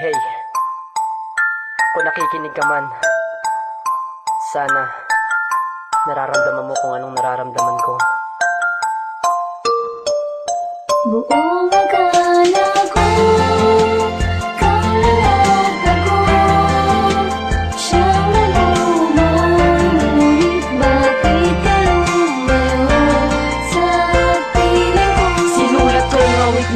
Hey, kung nakikinig ka man, sana nararamdaman mo kung anong nararamdaman ko. Buong akala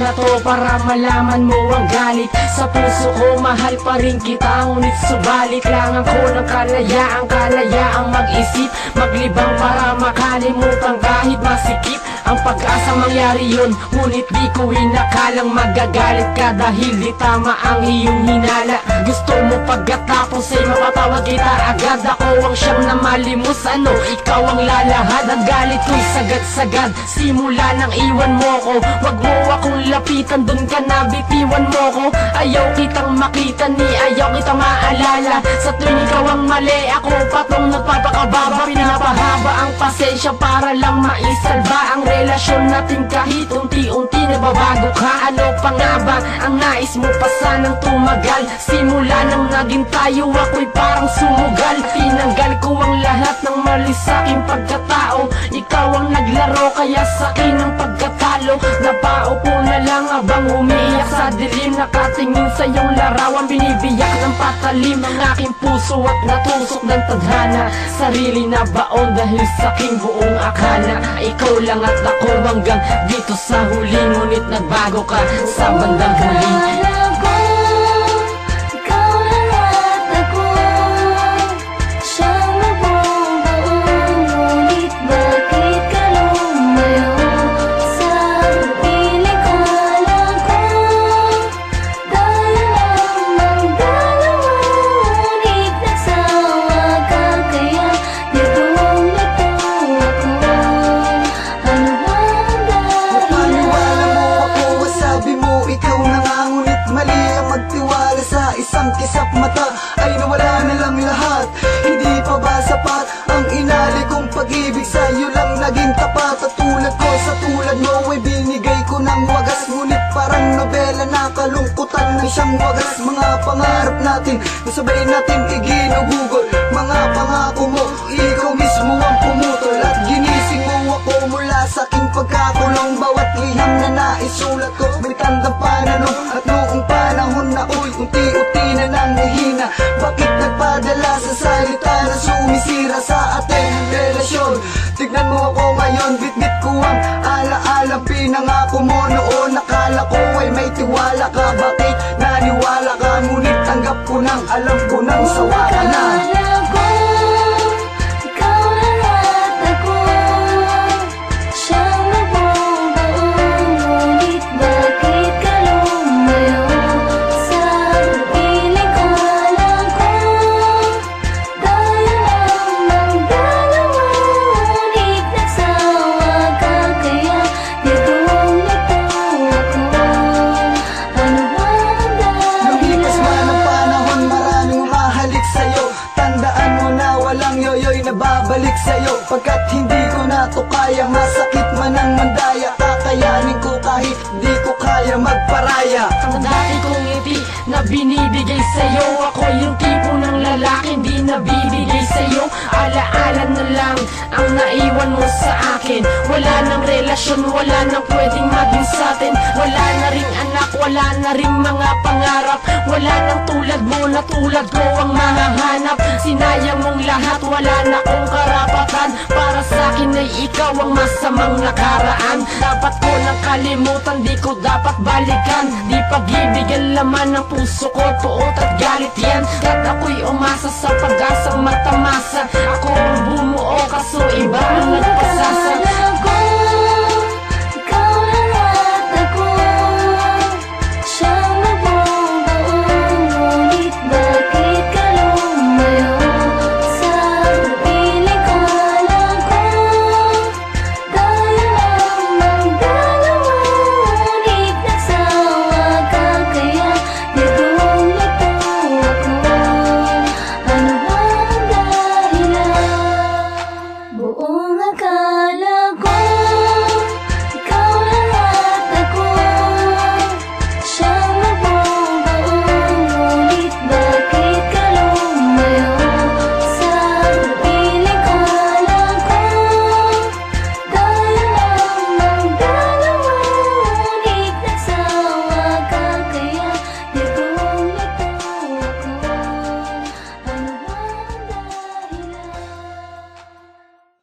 na to para malaman mo ang galit. Sa puso ko mahal pa rin kita Ngunit subalit Kailangan ko ng kalayaan Kalayaang mag-isip. Maglibang para makalimutan kahit masikip. Ang pag-asa mangyari yun Ngunit di ko inakalang magagalit ka Dahil di tama ang iyong hinala. Gusto mo pagkatapos ay mapatawag kita agad. Ako ang siyang namalimos Ano, ikaw ang lalahad. Ang galit ko'y sagad-sagad Simula nang iwan mo ko Wag mo akong lapitan Dun ka na bitiwan mo ko. Ayaw kitang makita ni Ayaw kitang maalala. Sa tuwing ikaw ang mali Ako patong nagpapakababa. Pinapahaba ang pasensya Para lang maisalba Ang relasyon natin. Kahit unti-unti Nababago ka Ano pa nga ba Ang nais mo pa sanang tumagal? Simula nang naging tayo Ako'y parang sumugal. Tinanggal ko ang lahat ng mali sa aking pagkatao. Ikaw ang naglaro Kaya sa akin ang pagkatalo. Napaupo na lang habang umiiyak sa dilim. Nakatingin sa iyong larawan Binibiyak ng patalim Ang aking puso at natusok ng tadhana. Sarili na baon dahil sa aking buong akala. Ikaw lang at ako hanggang dito sa huli Ngunit nagbago ka sa bandang huli kalungkutan ng siyang wagas. Mga pangarap natin Nasabay natin iginugugol. Mga pangako mo Ikaw mismo ang pumutol. At ginising mo ako mula sa aking pagkakulong. Bawat liham na naisulat ko May tandang pananong At noong panahon na uy Unti-unti na nang nahina Bakit nagpadala sa salita Na sumisira sa ating relasyon Tignan mo ako ngayon Bitbit ko ang alaala. Pinangako mo noon Nakala ko ay may tiwala ka. Bakit naniwala ka? Ngunit tanggap ko nang Alam ko nang sawa ka na na babalik sa'yo Pagkat hindi ko na to kaya, masakit man ang mandaya Kakayanin ko kahit di ko kaya magparaya. Ang dati kong ngiti na binibigay sa'yo. Ako yung tipo ng lalaki hindi nabibigay sa'yo. Alaala na lang ang naiwan mo sa akin. Wala nang relasyon, wala nang pwedeng maging sa'tin Wala na ring anak, wala na ring mga pangarap. Wala na tulad ko ang mahahanap Sinayang mong lahat, wala na akong karapatan. Para sa akin ay ikaw ang masamang nakaraan. Dapat ko nang kalimutan, di ko dapat balikan. Di pag-ibig ang laman ng puso ko, puot at galit yan. At ako'y umasa sa pag-asang matamasa. Ako ang bumuo, kaso iba